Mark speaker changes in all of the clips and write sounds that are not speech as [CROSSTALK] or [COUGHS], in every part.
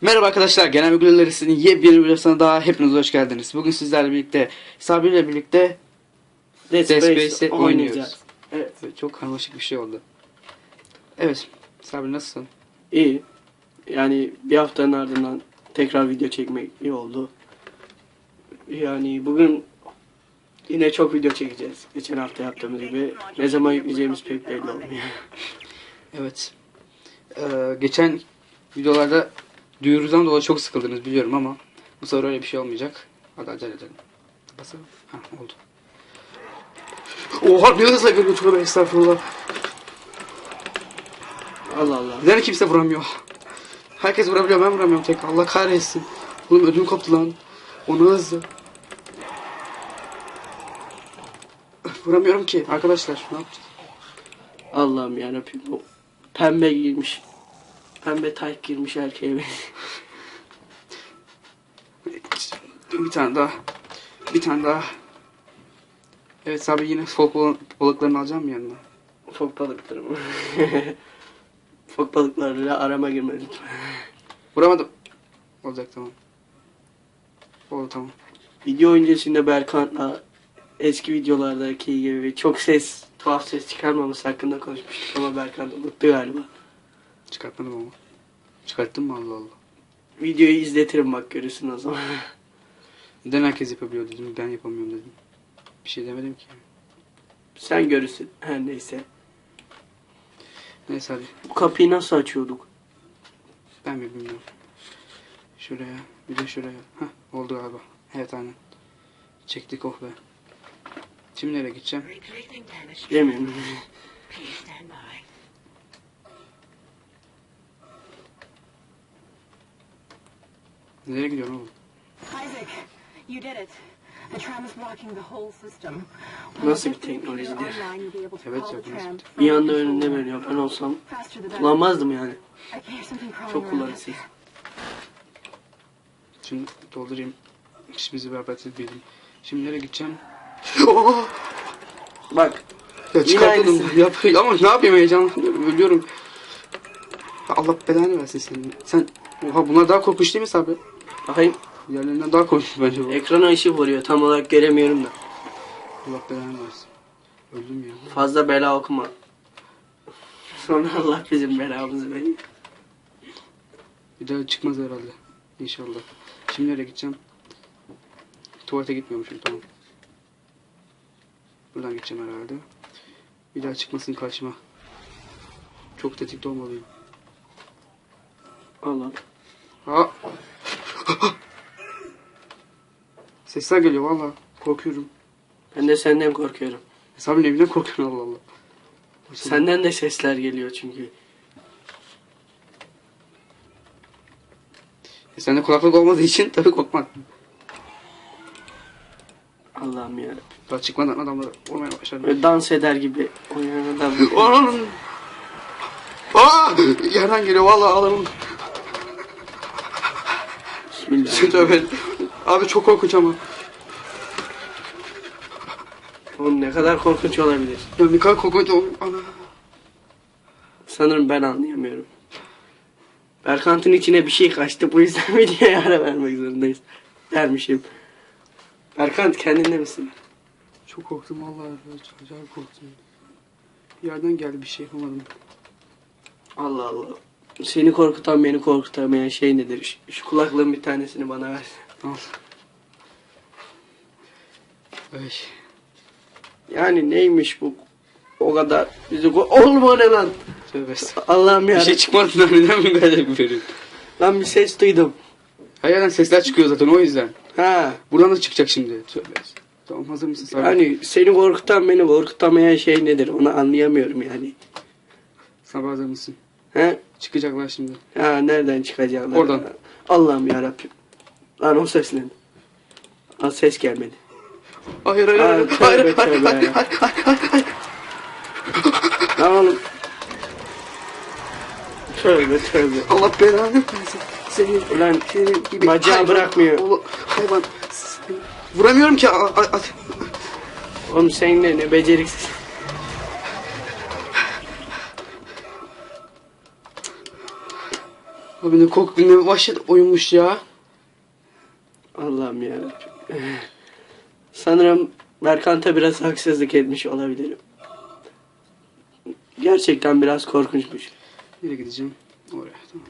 Speaker 1: Merhaba arkadaşlar, Genel Bilgilerisi'nin yepyeni bir videosuna daha hepiniz hoş geldiniz. Bugün sizlerle birlikte, Sabri ile birlikte
Speaker 2: Dead
Speaker 1: Dead
Speaker 2: Space
Speaker 1: Space'i
Speaker 2: oynayacağız. Evet.
Speaker 1: Çok karmaşık bir şey oldu. Evet, Sabri nasılsın?
Speaker 2: İyi. Yani bir haftanın ardından tekrar video çekmek iyi oldu. Yani bugün yine çok video çekeceğiz. Geçen hafta yaptığımız gibi. Ne zaman yükleyeceğimiz pek belli olmuyor. [LAUGHS]
Speaker 1: Evet. Ee, geçen videolarda duyurudan dolayı çok sıkıldınız biliyorum ama bu sefer öyle bir şey olmayacak. Hadi acele edelim. Basalım. Hah oldu. Oha ne hızla geliyor tövbe estağfurullah.
Speaker 2: Allah Allah.
Speaker 1: Neden kimse vuramıyor? Herkes vurabiliyor ben vuramıyorum tek. Allah kahretsin. Oğlum ödüm koptu lan. Onu hızlı. Vuramıyorum ki arkadaşlar. Ne yapacağız?
Speaker 2: Allah'ım yarabbim. O pembe giymiş. Pembe tayt girmiş erkeğe.
Speaker 1: Bir tane daha. Bir tane daha. Evet Sabri yine fok bal- balıklarını alacağım yanına?
Speaker 2: Fok balıkları mı? [LAUGHS] Fok balıklarıyla arama girme lütfen.
Speaker 1: Vuramadım. Olacak tamam. Oldu tamam.
Speaker 2: Video öncesinde Berkant'la eski videolardaki gibi çok ses, tuhaf ses çıkarmaması hakkında konuşmuştuk ama Berkant unuttu galiba.
Speaker 1: Çıkartmadım ama. Çıkarttın mı Allah Allah.
Speaker 2: Videoyu izletirim bak görürsün o zaman. [LAUGHS]
Speaker 1: Neden herkes yapabiliyor dedim ben yapamıyorum dedim. Bir şey demedim ki.
Speaker 2: Sen görürsün her neyse.
Speaker 1: Neyse hadi.
Speaker 2: Bu kapıyı nasıl açıyorduk?
Speaker 1: Ben mi bilmiyorum. Şuraya, bir de şuraya. Hah, oldu galiba. Evet aynen. Çektik oh be. Şimdi nereye gideceğim?
Speaker 2: Bilmiyorum.
Speaker 1: Nereye gidiyorum oğlum?
Speaker 3: Isaac, you did it. The tram is blocking the whole system.
Speaker 2: Nasıl bir teknolojidir?
Speaker 1: Evet,
Speaker 3: from
Speaker 2: Bir anda önünde böyle ben olsam kullanmazdım yani. Çok
Speaker 3: out
Speaker 1: Şimdi doldurayım. İşimizi beraber bildim. Şimdi nereye gideceğim? Oh!
Speaker 2: Bak
Speaker 1: Ya çıkartalım. Yap, ama ne yapayım heyecan? Ölüyorum. Ya Allah belanı versin senin. Sen Oha bunlar daha korkunç değil mi Sabri?
Speaker 2: bakayım
Speaker 1: Diğerlerinden daha korkunç bence bu.
Speaker 2: ekrana ışık vuruyor tam olarak göremiyorum da.
Speaker 1: Allah belanı versin. Öldüm ya.
Speaker 2: Fazla bela okuma. Sonra Allah bizim belamızı verir.
Speaker 1: Bir daha çıkmaz herhalde. İnşallah. Şimdi nereye gideceğim? Tuvalete gitmiyormuşum tamam. Buradan gideceğim herhalde. Bir daha çıkmasın karşıma. Çok tetikte olmalıyım.
Speaker 2: Allah.
Speaker 1: Ha. [LAUGHS] Sesler geliyor valla. Korkuyorum.
Speaker 2: Ben de senden korkuyorum.
Speaker 1: Hesabın evinden korkuyorum Allah Allah.
Speaker 2: Senden de sesler geliyor çünkü.
Speaker 1: E, sende kulaklık olmadığı için tabii korkmak.
Speaker 2: Allah'ım ya.
Speaker 1: Daha çıkmadan adamları vurmaya başladım.
Speaker 2: Böyle dans eder gibi oynayan adam. [LAUGHS]
Speaker 1: Ananın. Aa! Yerden geliyor valla adamın.
Speaker 2: Bismillah.
Speaker 1: Abi çok korkunç ama.
Speaker 2: Oğlum ne kadar korkunç olabilir.
Speaker 1: Ya ne kadar korkunç oldu. Ana.
Speaker 2: Sanırım ben anlayamıyorum. Berkant'ın içine bir şey kaçtı. Bu yüzden [LAUGHS] videoya ara vermek zorundayız. Dermişim. Berkant kendinde misin?
Speaker 1: Çok korktum vallahi. Çok acayip korktum. Bir yerden geldi bir şey yapamadım.
Speaker 2: Allah Allah. Seni korkutan beni korkutamayan şey nedir? Şu, şu kulaklığın bir tanesini bana ver.
Speaker 1: Al. Ay.
Speaker 2: Yani neymiş bu? O kadar bizi ko- Oğlum o ne lan?
Speaker 1: Tövbe.
Speaker 2: Allah'ım ya.
Speaker 1: Bir şey çıkmadı lan neden mi böyle bir verin?
Speaker 2: Lan bir ses duydum.
Speaker 1: Her yerden sesler çıkıyor zaten o yüzden.
Speaker 2: Ha.
Speaker 1: Buradan da çıkacak şimdi. Tövbe. Tamam hazır mısın Sabri?
Speaker 2: Yani seni korkutan beni korkutamayan şey nedir? Onu anlayamıyorum yani.
Speaker 1: Sabri hazır mısın?
Speaker 2: He?
Speaker 1: Çıkacaklar şimdi.
Speaker 2: Ha nereden çıkacaklar?
Speaker 1: Oradan.
Speaker 2: Allah'ım ya Rabbim. Lan o ses ne? Aa, ses gelmedi.
Speaker 1: Hayır hayır
Speaker 2: Aa,
Speaker 1: hayır.
Speaker 2: tövbe,
Speaker 1: Hayır hayır
Speaker 2: tövbe.
Speaker 1: hayır hayır hayır hayır.
Speaker 2: Lan oğlum. Tövbe tövbe.
Speaker 1: Allah belanı versin. Seni
Speaker 2: Ulan
Speaker 1: senin gibi
Speaker 2: bacağı
Speaker 1: hayvan,
Speaker 2: bırakmıyor.
Speaker 1: oğlu- hayvan. Seni- Vuramıyorum ki. A- a- a-
Speaker 2: Oğlum sen de ne beceriksiz.
Speaker 1: Abi ne korktu ne vahşet oyunmuş ya.
Speaker 2: Allah'ım ya. Sanırım Berkant'a biraz haksızlık etmiş olabilirim. Gerçekten biraz korkunçmuş.
Speaker 1: Nereye gideceğim? Oraya tamam.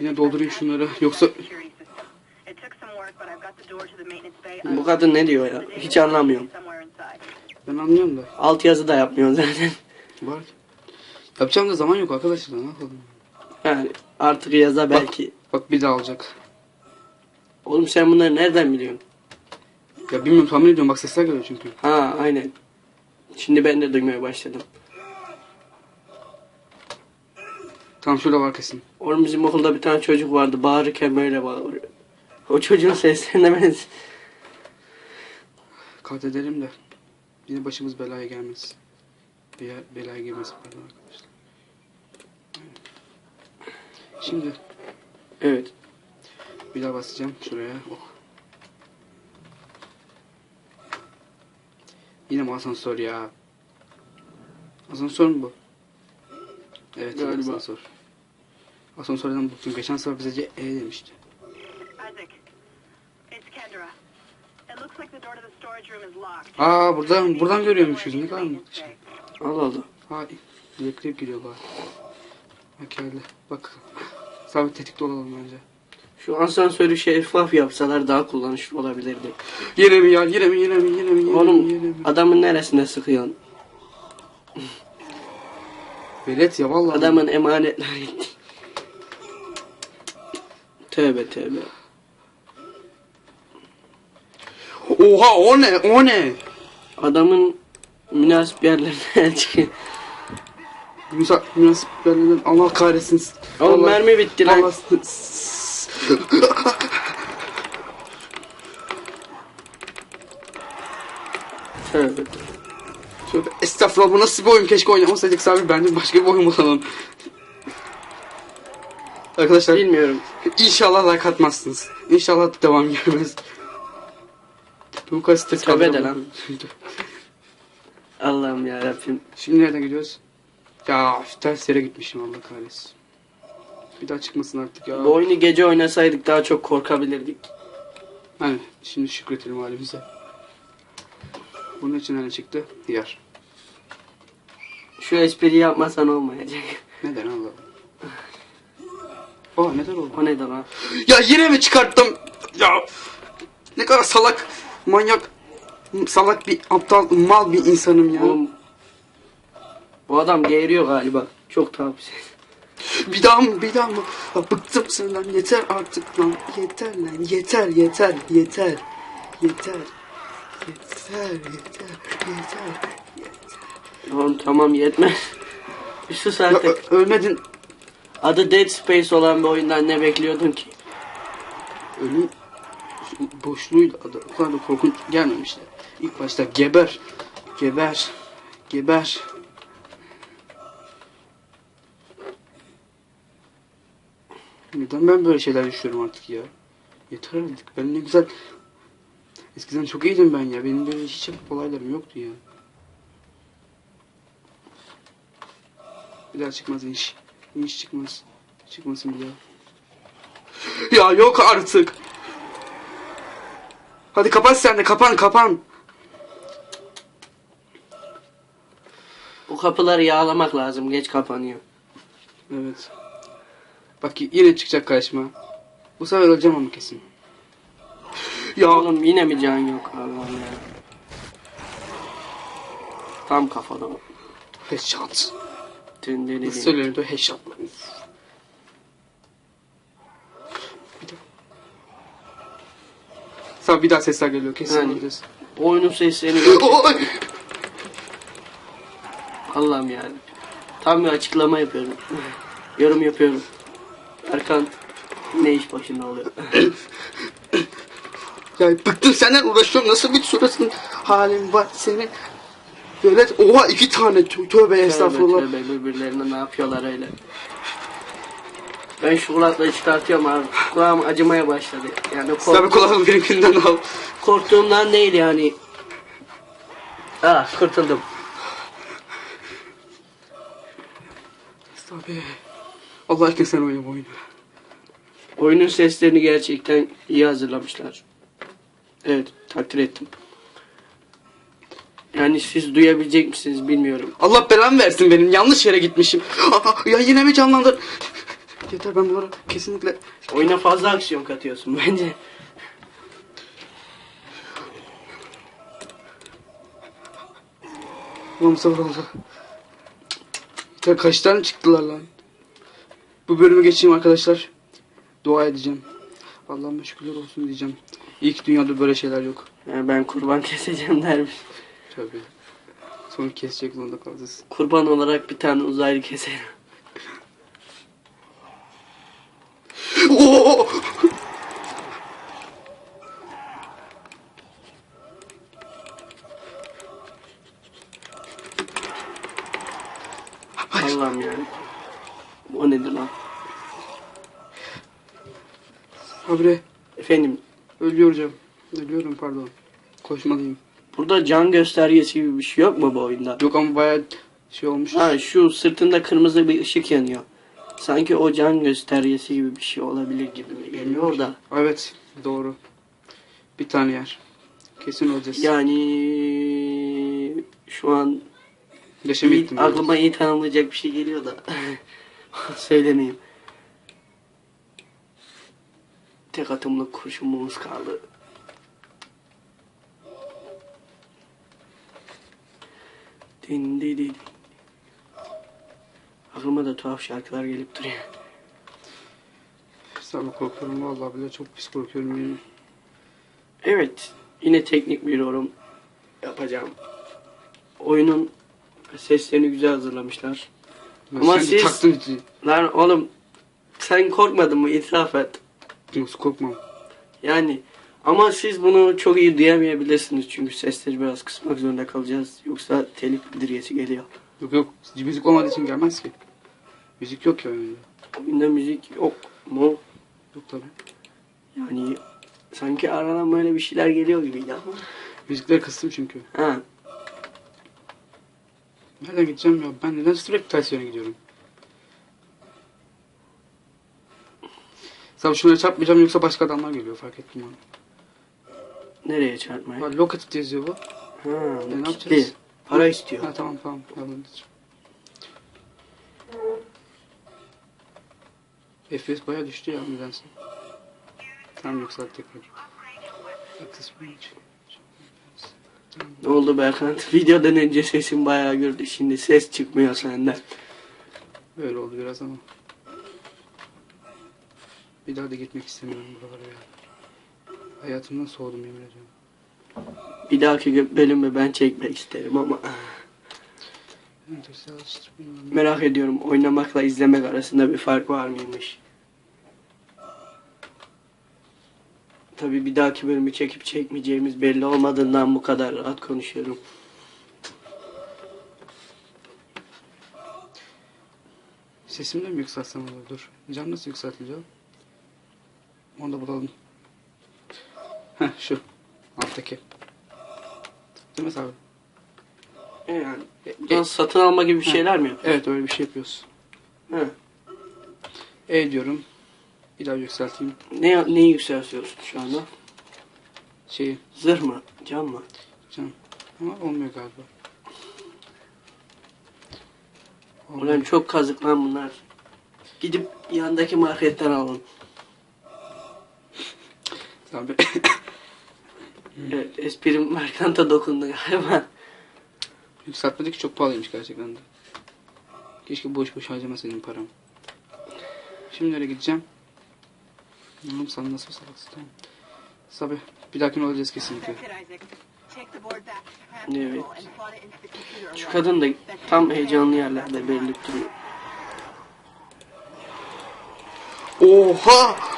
Speaker 1: Yine doldurayım şunları. Yoksa.
Speaker 2: Bu kadın ne diyor ya? Hiç anlamıyorum.
Speaker 1: Ben anlıyorum da.
Speaker 2: Alt yazı da yapmıyorsun zaten.
Speaker 1: Var. Yapacağım da zaman yok arkadaşlar. Ne yapalım?
Speaker 2: Yani artık yaza belki.
Speaker 1: Bak bir daha alacak.
Speaker 2: Oğlum sen bunları nereden biliyorsun?
Speaker 1: Ya bilmiyorum tahmin ediyorum. Bak sesler geliyor çünkü.
Speaker 2: Ha aynen. Şimdi ben de duymaya başladım.
Speaker 1: Tamam şurada var kesin.
Speaker 2: Oğlum bizim okulda bir tane çocuk vardı. Bağırırken böyle bağırıyor. O çocuğun seslerine benziyor.
Speaker 1: Kat edelim de. Yine başımız belaya gelmez. Veya belaya pardon arkadaşlar. Şimdi
Speaker 2: Evet.
Speaker 1: bir daha basacağım şuraya. Oh. Yine mi asansör ya? Asansör mü bu? Evet
Speaker 2: Galiba.
Speaker 1: asansör. Asansörden bıktım. Geçen sefer bize E demişti.
Speaker 3: Isaac, it's Kendra. It looks like the door to the storage room is locked.
Speaker 1: Aa buradan buradan görüyormuşuz. Ne kadar muhteşem.
Speaker 2: Allah Allah.
Speaker 1: Ha elektrikli giriyor bari. Geldi. Bak. Sabit tetikte olalım bence.
Speaker 2: Şu asansörü şeffaf yapsalar daha kullanışlı olabilirdi.
Speaker 1: Yine mi ya? Yine mi? Yine mi? Yine mi? Yine mi?
Speaker 2: Oğlum
Speaker 1: Yine mi?
Speaker 2: adamın neresine sıkıyorsun?
Speaker 1: Velet ya vallahi.
Speaker 2: Adamın emanetleri gitti. Tövbe tövbe.
Speaker 1: Oha o ne? O ne?
Speaker 2: Adamın münasip yerlerine el çıkıyor.
Speaker 1: Musa münasip yerlerden Allah kahretsin.
Speaker 2: Oğlum
Speaker 1: Allah-
Speaker 2: mermi bitti lan.
Speaker 1: Allah-
Speaker 2: Tövbe.
Speaker 1: Tövbe, Estağfurullah bu nasıl bir oyun? Keşke oynamasaydık Sabri. Bence başka bir oyun bulalım. Arkadaşlar
Speaker 2: Bilmiyorum.
Speaker 1: inşallah like atmazsınız. İnşallah devam gelmez. Bu kadar stres
Speaker 2: Tövbe de
Speaker 1: kaldıramıyorum. [LAUGHS]
Speaker 2: Allah'ım ya Rabbim.
Speaker 1: Şimdi nereden gidiyoruz? Ya ters yere gitmişim Allah kahretsin. Bir daha çıkmasın artık ya.
Speaker 2: Bu oyunu gece oynasaydık daha çok korkabilirdik.
Speaker 1: Hani şimdi şükretelim halimize. Bunun için ne çıktı? Diyar.
Speaker 2: Şu espriyi yapmasan olmayacak.
Speaker 1: Neden Allah? Aa neden oldu?
Speaker 2: O ne lan?
Speaker 1: Ya yine mi çıkarttım? Ya ne kadar salak, manyak, salak bir aptal, mal bir insanım ya.
Speaker 2: Oğlum. Bu adam geğiriyor galiba. Çok tavsiye.
Speaker 1: Bir daha mı, bir daha mı? Ya bıktım senden, yeter artık lan. Yeter lan, yeter, yeter, yeter. Yeter. Yeter, yeter, yeter.
Speaker 2: Oğlum tamam yetmez. Bir sus
Speaker 1: Ya,
Speaker 2: artık.
Speaker 1: ö- ölmedin.
Speaker 2: Adı Dead Space olan bir oyundan ne bekliyordun ki?
Speaker 1: Ölüm boşluğuyla adı o kadar da korkunç gelmemişti. İlk başta geber, geber, geber. Neden ben böyle şeyler yaşıyorum artık ya? Yeter artık. Ben ne güzel... Eskiden çok iyiydim ben ya. Benim böyle hiç olaylarım yoktu ya. Bir daha çıkmaz inş. İnş çıkmaz. Çıkmasın bir daha. [LAUGHS] Ya yok artık. Hadi kapat sen de kapan kapan.
Speaker 2: Bu kapıları yağlamak lazım. Geç kapanıyor.
Speaker 1: Evet. Bak yine çıkacak karşıma. Bu sefer öleceğim ama kesin. [LAUGHS] Ya
Speaker 2: Oğlum yine mi can yok? Allah'ım ya. Tam kafada.
Speaker 1: headshot.
Speaker 2: Tündeli
Speaker 1: Nasıl söylüyorum da headshot. Uf. Bir daha. Sağ bir daha sesler geliyor kesin.
Speaker 2: Yani.
Speaker 1: olabiliriz.
Speaker 2: Oyunun seslerini! Allah'ım yani. Tam bir açıklama yapıyorum. Yorum yapıyorum. Erkan ne iş başında oluyor?
Speaker 1: Ya bıktım senden uğraşıyorum. Nasıl bir suratın halin var senin? Böyle oha iki tane tö- tövbe estağfurullah.
Speaker 2: Tövbe tövbe birbirlerine ne yapıyorlar öyle. Ben şu kulaklığı çıkartıyorum abi. Kulağım acımaya başladı. Yani
Speaker 1: Sen bir
Speaker 2: kork-
Speaker 1: kulağını benimkinden al.
Speaker 2: korktuğumdan değil yani. Ah kurtuldum.
Speaker 1: Abi. Allah aşkına sen oyna bu oyunu.
Speaker 2: Oyunun seslerini gerçekten iyi hazırlamışlar. Evet takdir ettim. Yani siz duyabilecek misiniz bilmiyorum.
Speaker 1: Allah belamı versin benim. Yanlış yere gitmişim. Ya yine mi canlandır? Yeter ben bunları kesinlikle...
Speaker 2: Oyuna fazla aksiyon katıyorsun bence.
Speaker 1: Ulan sefer oldu. Ya kaç tane çıktılar lan? Bu bölümü geçeyim arkadaşlar. Dua edeceğim. Allah'ıma şükürler olsun diyeceğim. İyi ki dünyada böyle şeyler yok.
Speaker 2: Yani ben kurban keseceğim dermiş.
Speaker 1: Tabii. Sonra kesecek zorunda kalacağız.
Speaker 2: Kurban olarak bir tane uzaylı keserim.
Speaker 1: Oo!
Speaker 2: Allah'ım yani. O nedir lan?
Speaker 1: Sabri
Speaker 2: Efendim
Speaker 1: ölüyorum. Ölüyorum pardon. Koşmalıyım.
Speaker 2: Burada can göstergesi gibi bir şey yok mu bu oyunda?
Speaker 1: Yok ama bayağı şey olmuş.
Speaker 2: Ha şu sırtında kırmızı bir ışık yanıyor. Sanki o can göstergesi gibi bir şey olabilir gibi geliyor da.
Speaker 1: Evet doğru. Bir tane yer. Kesin olacağız.
Speaker 2: Yani şu an iyi, aklıma iyi tanımlayacak bir şey geliyor da [LAUGHS] söylemeyeyim. Tek atımlık kurşunumuz kaldı. Din di. Aklıma da tuhaf şarkılar gelip duruyor.
Speaker 1: Sana korkuyorum vallahi bile çok pis korkuyorum yani.
Speaker 2: Evet, yine teknik bir yorum yapacağım. Oyunun seslerini güzel hazırlamışlar. Ama
Speaker 1: Ama sen
Speaker 2: siz-
Speaker 1: taktın.
Speaker 2: Lan oğlum sen korkmadın mı itiraf et.
Speaker 1: Yoksa korkmam.
Speaker 2: Yani ama siz bunu çok iyi duyamayabilirsiniz çünkü sesleri biraz kısmak zorunda kalacağız. Yoksa telif bildirgesi geliyor.
Speaker 1: Yok yok müzik olmadığı için gelmez ki. Müzik yok ya oyunda.
Speaker 2: Oyunda müzik yok mu?
Speaker 1: Yok tabi.
Speaker 2: Yani sanki aradan böyle bir şeyler geliyor gibiydi ama.
Speaker 1: Müzikleri kıstım çünkü.
Speaker 2: Ha,
Speaker 1: Nereden gideceğim ya? Ben neden sürekli ters yöne gidiyorum? Sabah şuraya çarpmayacağım yoksa başka adamlar geliyor fark ettim onu.
Speaker 2: Nereye çarpmaya?
Speaker 1: Bak located yazıyor bu.
Speaker 2: Ha,
Speaker 1: ne
Speaker 2: kitli.
Speaker 1: yapacağız?
Speaker 2: Para istiyor.
Speaker 1: Ha tamam tamam. Tamam. FPS bayağı düştü ya nedense. Tamam yoksa tekrar. Access.
Speaker 2: Ne oldu Berkant? [LAUGHS] Videodan önce sesin bayağı gördü. Şimdi ses çıkmıyor senden.
Speaker 1: Böyle oldu biraz ama. Bir daha da gitmek istemiyorum buralara ya. Hayatımdan soğudum yemin ediyorum.
Speaker 2: Bir dahaki bölümü ben çekmek isterim ama merak ediyorum oynamakla izlemek arasında bir fark var mıymış? Tabi bir dahaki bölümü çekip çekmeyeceğimiz belli olmadığından bu kadar rahat konuşuyorum.
Speaker 1: Sesimi de mi yükseltsem olur? Dur. Cam nasıl yükseltiliyor? Onu da bulalım. Heh şu. Alttaki. Değil mi abi?
Speaker 2: Yani buradan satın alma gibi bir şeyler mi yapıyor?
Speaker 1: Evet öyle bir şey yapıyoruz.
Speaker 2: He.
Speaker 1: E diyorum. Bir daha yükselteyim.
Speaker 2: Ne, neyi yükseltiyorsun şu anda?
Speaker 1: Şeyi.
Speaker 2: Zırh mı? Cam mı?
Speaker 1: Cam. Ama olmuyor galiba.
Speaker 2: Ulan çok kazık lan bunlar. Gidip yandaki marketten alın.
Speaker 1: Abi. [COUGHS]
Speaker 2: Evet, esprim Merkant'a dokundu galiba.
Speaker 1: Yükseltmedik çok pahalıymış gerçekten de. Keşke boş boş harcamasaydım param. Şimdi nereye gideceğim? Oğlum sen nasıl salaksın tamam. Sabi bir dahakine olacağız kesinlikle.
Speaker 2: Evet. Şu kadın da tam heyecanlı yerlerde belli duruyor.
Speaker 1: Oha!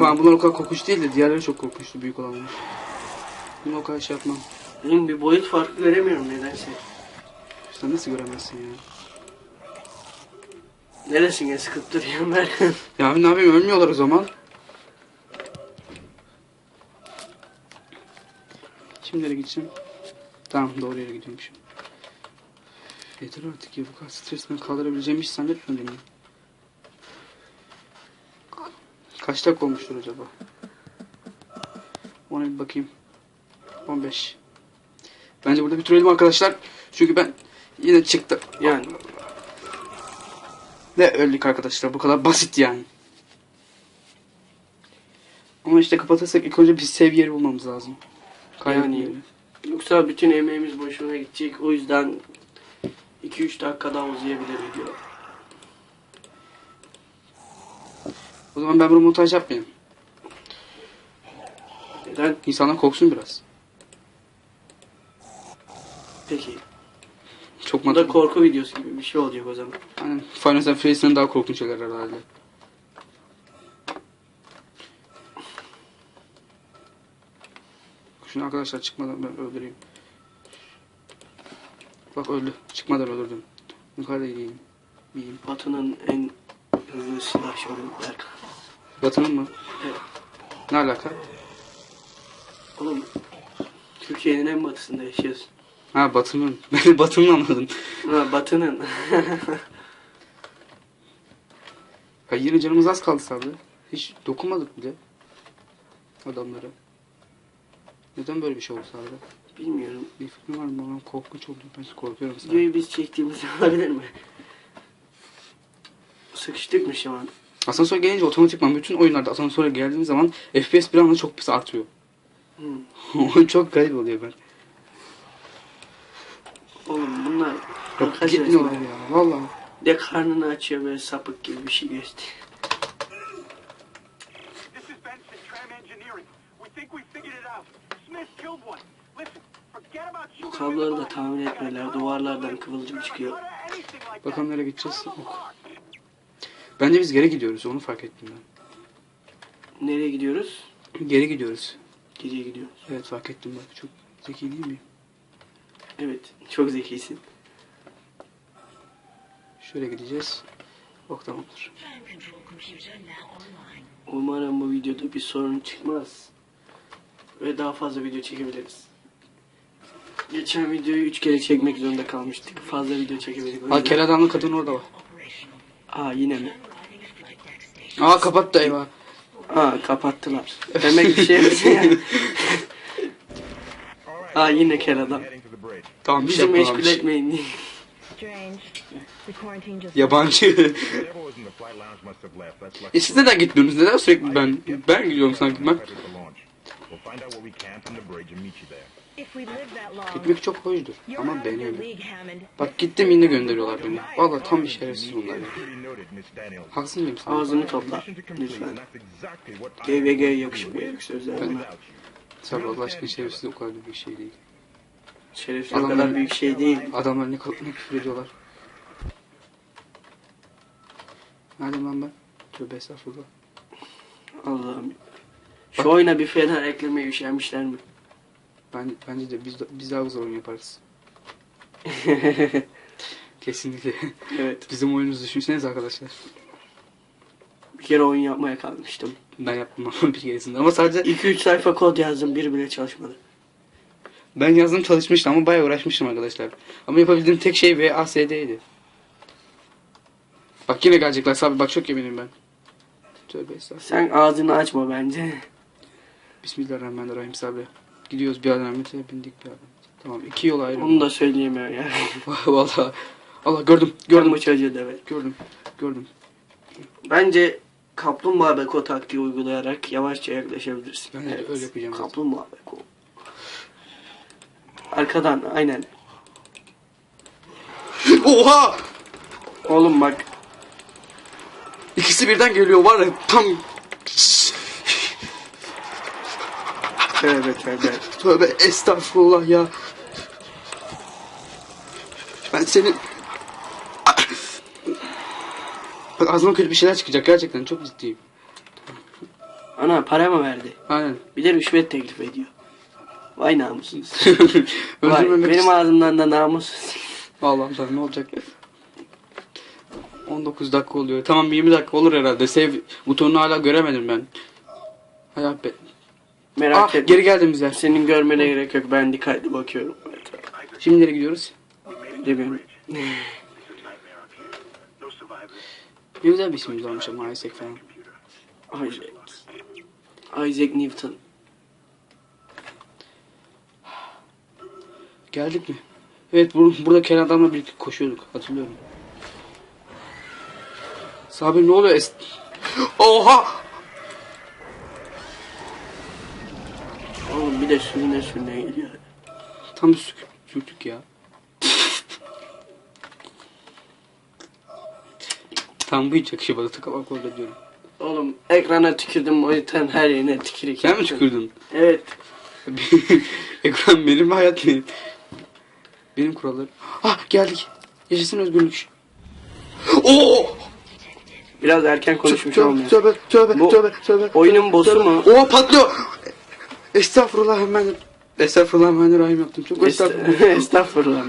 Speaker 1: Tamam bunlar o kadar korkunç değil de diğerleri çok korkunçtu büyük olanlar. Bunu o kadar şey yapmam.
Speaker 2: Benim bir boyut farkı göremiyorum nedense.
Speaker 1: Sen nasıl göremezsin ya?
Speaker 2: Neresine sıkıp duruyorum Berkan? [LAUGHS]
Speaker 1: Ya abi ne yapayım ölmüyorlar o zaman. Şimdi nereye gideceğim? Tamam doğru yere gidiyormuşum. Yeter artık ya bu kadar stres ben kaldırabileceğimi hiç zannetmedim ya. Kaç dakika olmuştur acaba? Ona bir bakayım. 15. Bence burada bitirelim arkadaşlar. Çünkü ben yine çıktı.
Speaker 2: Yani
Speaker 1: Ne öldük arkadaşlar bu kadar basit yani. Ama işte kapatırsak ilk önce bir sev yeri bulmamız lazım. Kaybetmeyelim.
Speaker 2: yoksa bütün emeğimiz boşuna gidecek. O yüzden 2-3 dakika daha uzayabilir video.
Speaker 1: O zaman ben bunu montaj yapmayayım.
Speaker 2: Neden?
Speaker 1: İnsanlar korksun biraz.
Speaker 2: Peki.
Speaker 1: Çok
Speaker 2: Bu da
Speaker 1: mantıklı.
Speaker 2: korku videosu gibi bir şey olacak o zaman.
Speaker 1: Aynen. Final Fantasy'den daha korkunç şeyler herhalde. Şunu arkadaşlar çıkmadan ben öldüreyim. Bak öldü. Çıkmadan öldürdüm. Yukarıda gideyim. İyiyim.
Speaker 2: En hızlı silahşörü Berkan.
Speaker 1: Batının mı?
Speaker 2: Evet.
Speaker 1: Ne alaka?
Speaker 2: Oğlum Türkiye'nin en batısında yaşıyorsun.
Speaker 1: Ha Batı'nın. [LAUGHS] Ben de Batı'nın anladım.
Speaker 2: Ha Batı'nın. [LAUGHS]
Speaker 1: Ha yine canımız az kaldı sadece. Hiç dokunmadık bile. Adamlara. Neden böyle bir şey oldu sadece?
Speaker 2: Bilmiyorum.
Speaker 1: Bir fikrim var mı? Bana korkunç oldu. Ben korkuyorum sadece.
Speaker 2: Videoyu biz çektiğimiz [LAUGHS] olabilir mi? Sıkıştık mı şu an?
Speaker 1: Asansör gelince otomatikman bütün oyunlarda asansöre geldiğim zaman FPS bir anda çok pis artıyor. [LAUGHS] Oyun çok garip oluyor ben.
Speaker 2: Oğlum bunlar
Speaker 1: Yok
Speaker 2: arkadaşlar
Speaker 1: gitmiyorlar ya. Valla.
Speaker 2: de karnını açıyor böyle sapık gibi bir şey geçti.
Speaker 3: This is Benson, Tram Engineering. We think we figured it out. Smith killed one. Listen, forget about
Speaker 2: Bu
Speaker 3: shooting
Speaker 2: kabloları da tahmin etmeler. Duvarlardan kıvılcım çıkıyor.
Speaker 1: Bakalım nereye gideceğiz. Yok. Bence biz geri gidiyoruz. Onu fark ettim ben.
Speaker 2: Nereye gidiyoruz?
Speaker 1: Geri gidiyoruz.
Speaker 2: Geriye gidiyoruz.
Speaker 1: Evet fark ettim bak. Çok zeki değil miyim?
Speaker 2: Evet. Çok zekisin.
Speaker 1: Şöyle gideceğiz. Bak tamamdır.
Speaker 2: Umarım bu videoda bir sorun çıkmaz. Ve daha fazla video çekebiliriz. Geçen videoyu 3 kere çekmek zorunda kalmıştık. Fazla video çekebildik. o
Speaker 1: Ha kel adamlı kadın orada var.
Speaker 2: Aa yine mi?
Speaker 1: Aa kapattı eyvah.
Speaker 2: Aa kapattılar. Demek bir şey yok. [LAUGHS] Aa yine kel adam.
Speaker 1: Tamam bir
Speaker 2: Bizi
Speaker 1: şey
Speaker 2: meşgul
Speaker 1: yapmamış.
Speaker 2: etmeyin.
Speaker 1: Yabancı. [LAUGHS] E siz neden gitmiyorsunuz? Neden sürekli ben? Ben gidiyorum sanki ben. Gitmek çok hoşdur. Ama
Speaker 4: league, Hammond.
Speaker 1: Bak gittim yine gönderiyorlar beni. Valla tam bir şerefsiz bunlar ya. Haksız mıyım sana?
Speaker 2: Ağzını topla. Lütfen. GVG yakışmıyor sözler
Speaker 5: you.
Speaker 1: Tabii Allah aşkına şerefsiz o kadar büyük şey değil.
Speaker 2: Şerefsiz o
Speaker 1: Adamlar-
Speaker 2: kadar büyük şey değil.
Speaker 1: Adamlar ne, ne küfür ediyorlar. Nerede lan ben? Tövbe estağfurullah.
Speaker 2: Allah'ım. Şu oyuna bir fener eklemeye üşenmişler mi?
Speaker 1: Ben, bence de biz, biz daha güzel oyun yaparız. [LAUGHS] Kesinlikle.
Speaker 2: evet.
Speaker 1: Bizim oyunumuzu düşünseniz arkadaşlar.
Speaker 2: Bir kere oyun yapmaya kalkmıştım.
Speaker 1: Ben yaptım ama [LAUGHS] bir keresinde. Ama sadece
Speaker 2: 2-3 sayfa kod yazdım. Bir bile çalışmadı.
Speaker 1: ben yazdım çalışmıştım ama bayağı uğraşmıştım arkadaşlar. Ama yapabildiğim tek şey VASD'ydi. Bak yine gelecekler sabri bak çok eminim ben. Tövbe estağfurullah.
Speaker 2: Sen ağzını açma bence.
Speaker 1: Bismillahirrahmanirrahim sabri. Gidiyoruz bir alamete bindik bir alamete. Tamam iki yol ayrı.
Speaker 2: Onu da söyleyemiyor ya. [LAUGHS]
Speaker 1: Vallahi. Allah gördüm
Speaker 2: Gördüm bu çocuğu da evet.
Speaker 1: gördüm gördüm.
Speaker 2: Bence kaplumbağa beko taktiği uygulayarak yavaşça yaklaşabilirsin.
Speaker 1: Ben de öyle yapacağım zaten.
Speaker 2: Kaplumbağa beko. Arkadan aynen.
Speaker 1: Oha!
Speaker 2: Oğlum bak
Speaker 1: İkisi birden geliyor var ya tam
Speaker 2: tövbe tövbe.
Speaker 1: Tövbe estağfurullah ya. Ben senin... Bak ağzıma kötü bir şeyler çıkacak gerçekten çok ciddiyim.
Speaker 2: Ana para mı verdi?
Speaker 1: Aynen.
Speaker 2: Bir de rüşvet teklif ediyor. Vay namussuz. [LAUGHS] Vay, benim
Speaker 1: için.
Speaker 2: ağzımdan da namussuz.
Speaker 1: Allah'ım tanrım ne olacak? 19 dakika oluyor. Tamam 20 dakika olur herhalde. Save butonunu hala göremedim ben. Hay be.
Speaker 2: Merak
Speaker 1: Ah,
Speaker 2: etme.
Speaker 1: geri geldim bize.
Speaker 2: Senin görmene gerek yok. Ben dikkatli bakıyorum.
Speaker 1: Şimdi nereye gidiyoruz?
Speaker 2: Demiyorum.
Speaker 1: Ne güzel bir ismimiz olmuş ama Isaac falan.
Speaker 2: Isaac. Isaac Newton.
Speaker 1: Geldik mi? Evet bur burada Kenan adamla birlikte koşuyorduk. Hatırlıyorum. Sabri ne oluyor? [GASPS] Oha!
Speaker 2: Oğlum bir de sürüne sürüne geliyor.
Speaker 1: Tam sük sürtük ya. Tam bu hiç yakışmadı. Tıkamak orada diyorum.
Speaker 2: Oğlum ekrana tükürdüm monitörün her yerine tükürük.
Speaker 1: Sen mi tükürdün?
Speaker 2: Evet. [LAUGHS]
Speaker 1: Ekran benim hayat benim? Benim kurallarım. Ah geldik. Yaşasın özgürlük. Oo!
Speaker 2: Biraz erken konuşmuş olmuyor.
Speaker 1: tövbe tövbe
Speaker 2: Bu
Speaker 1: tövbe tövbe.
Speaker 2: oyunun boss'u mu?
Speaker 1: Oo patlıyor. Estağfurullah hemen. Estağfurullah hemen rahim yaptım. Çok estağfurullah. [LAUGHS]
Speaker 2: Estağfurullah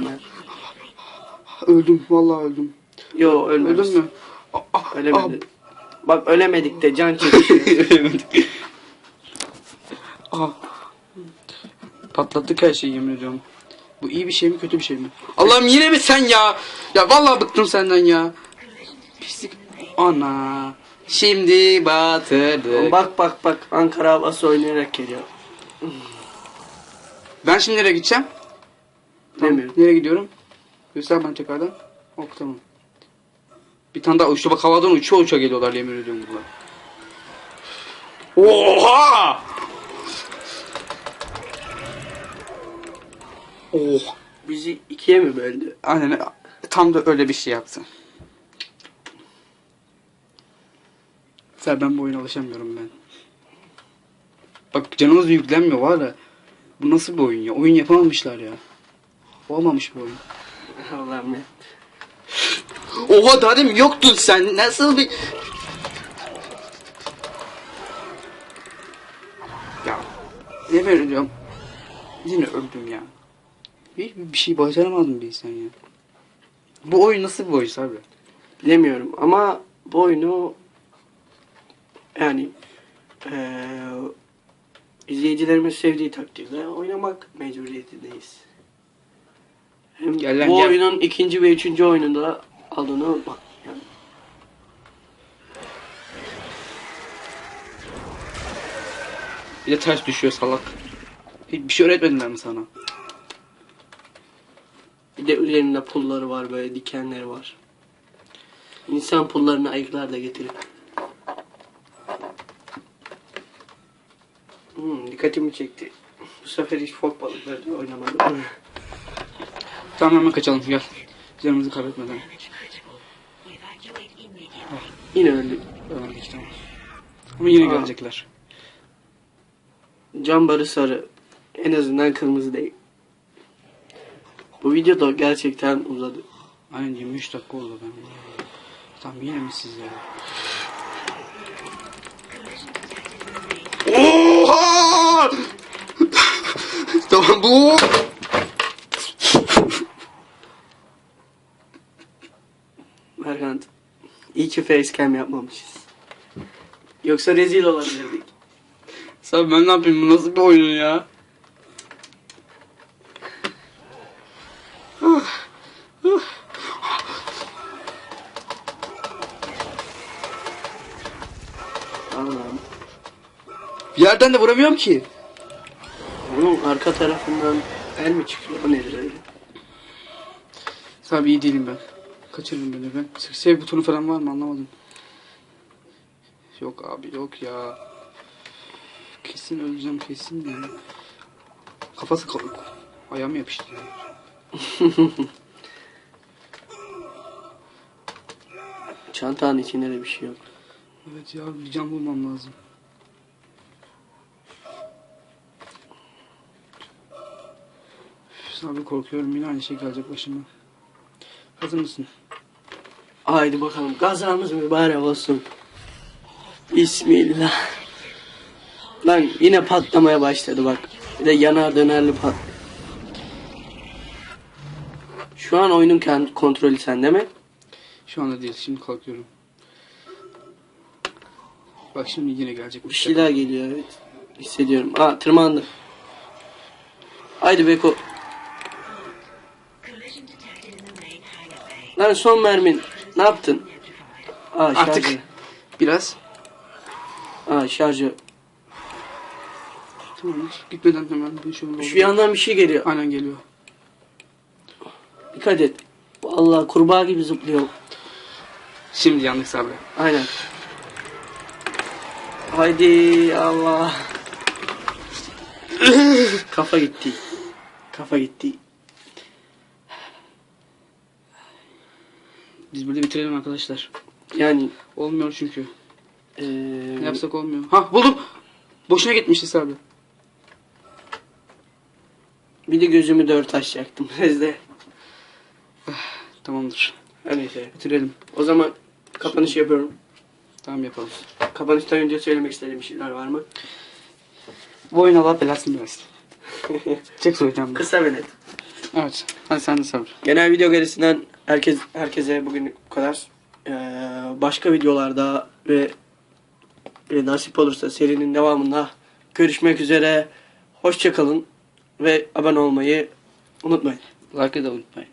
Speaker 1: öldüm vallahi öldüm.
Speaker 2: Yo ölmemiş.
Speaker 1: Öldün mü? Ah, ah,
Speaker 2: Ölemedi. Bak ölemedik de can çekişiyor. [LAUGHS]
Speaker 1: Patlattık her şeyi yemin ediyorum. Bu iyi bir şey mi kötü bir şey mi? Allah'ım yine mi sen ya? Ya vallahi bıktım senden ya. Pislik. Ana. Şimdi batırdık.
Speaker 2: bak bak bak Ankara havası oynayarak geliyor.
Speaker 1: Ben şimdi nereye gideceğim? Tamam. Nereye gidiyorum? Göster bana tekrardan. Ok tamam. Bir tane daha uçtu. Bak havadan uçuyor uça geliyorlar yemin ediyorum bunlar. Oha! Oh.
Speaker 2: Bizi ikiye mi böldü?
Speaker 1: Aynen tam da öyle bir şey yaptı. Sen ben bu oyuna alışamıyorum ben. Bak canımız yüklenmiyor var ya. Bu nasıl bir oyun ya? Oyun yapamamışlar ya. Olmamış bu oyun. [LAUGHS]
Speaker 2: Allah'ım ya.
Speaker 1: Oha demin yoktun sen. Nasıl bir... Ya ne veriyorum? Yine öldüm ya. Hiç bir şey başaramadım bir sen ya. Bu oyun nasıl bir oyun Sabri?
Speaker 2: Bilemiyorum ama bu oyunu yani eee izleyicilerimiz sevdiği takdirde oynamak mecburiyetindeyiz. Hem
Speaker 1: Gel lan
Speaker 2: bu
Speaker 1: gel.
Speaker 2: oyunun ikinci ve üçüncü oyununda aldığını unutma. Yani
Speaker 1: Bir de ters düşüyor salak. Hiçbir şey öğretmediler mi sana?
Speaker 2: bir de üzerinde pulları var böyle dikenleri var. İnsan pullarını ayıklar da getirir. Hmm, dikkatimi çekti. Bu sefer hiç fok balıkları oynamadım.
Speaker 1: Tamam hemen kaçalım gel. Canımızı kaybetmeden.
Speaker 2: Yine öldü.
Speaker 1: Geç tamam. Ama yine
Speaker 2: Aa.
Speaker 1: gelecekler.
Speaker 2: Cam barı sarı. En azından kırmızı değil. Bu video da gerçekten uzadı.
Speaker 1: Aynen 23 dakika oldu ben. Tamam yine mi siz ya? Tamam bu.
Speaker 2: Berkant. İyi ki facecam yapmamışız. Yoksa rezil olabilirdik.
Speaker 1: Sen ben ne yapayım bu nasıl bir oyun ya?
Speaker 2: Allah'ım.
Speaker 1: Yerden de vuramıyorum ki.
Speaker 2: Bunun arka tarafından el mi çıkıyor? O nedir öyle?
Speaker 1: Tabii iyi değilim ben. Kaçırdım beni ben. Save butonu falan var mı anlamadım. Yok abi yok ya. Kesin öleceğim kesin ya. Kafası kal ayağım yapıştı. ya. [LAUGHS]
Speaker 2: Çantanın içinde de bir şey yok.
Speaker 1: Evet ya bir can bulmam lazım. Abi korkuyorum yine aynı şey gelecek başıma. Hazır mısın?
Speaker 2: Haydi bakalım kazamız mübarek olsun. Bismillah. Lan yine patlamaya başladı bak. Bir de yanar dönerli pat. Şu an oyunun kend- kontrolü sende mi?
Speaker 1: Şu anda değil şimdi kalkıyorum. Bak şimdi yine gelecek.
Speaker 2: Bir şeyler geliyor evet. hissediyorum. Aa tırmandı. Haydi Beko. Lan son mermin. Ne yaptın? Aa şarjı.
Speaker 1: Artık biraz.
Speaker 2: Aa şarjı.
Speaker 1: Tamamdır. Gitmeden hemen bir şey oldu.
Speaker 2: Şu yandan bir şey geliyor.
Speaker 1: Aynen geliyor.
Speaker 2: Dikkat et. Vallahi kurbağa gibi zıplıyor.
Speaker 1: Şimdi yandık Sabri.
Speaker 2: Aynen. Haydi Allah. [LAUGHS] Kafa gitti. Kafa gitti.
Speaker 1: Biz burada bitirelim arkadaşlar.
Speaker 2: Yani
Speaker 1: Olmuyor çünkü. Ne yapsak olmuyor. Ha buldum. Boşuna gitmişiz abi.
Speaker 2: bir de gözümü dört açacaktım. [LAUGHS] Sizde.
Speaker 1: Tamamdır.
Speaker 2: Her neyse.
Speaker 1: Bitirelim.
Speaker 2: O zaman kapanış yapıyorum.
Speaker 1: Tamam yapalım.
Speaker 2: Kapanıştan önce söylemek istediğim şeyler var mı?
Speaker 1: Bu oyun Allah belasını versin. [LAUGHS] Çek ben.
Speaker 2: Kısa ve net.
Speaker 1: Evet. Hadi sen de sabır.
Speaker 2: Genel video gerisinden herkes herkese bugün bu kadar. Ee, başka videolarda ve e, nasip olursa serinin devamında görüşmek üzere. Hoşçakalın ve abone olmayı unutmayın.
Speaker 1: Like'ı da unutmayın.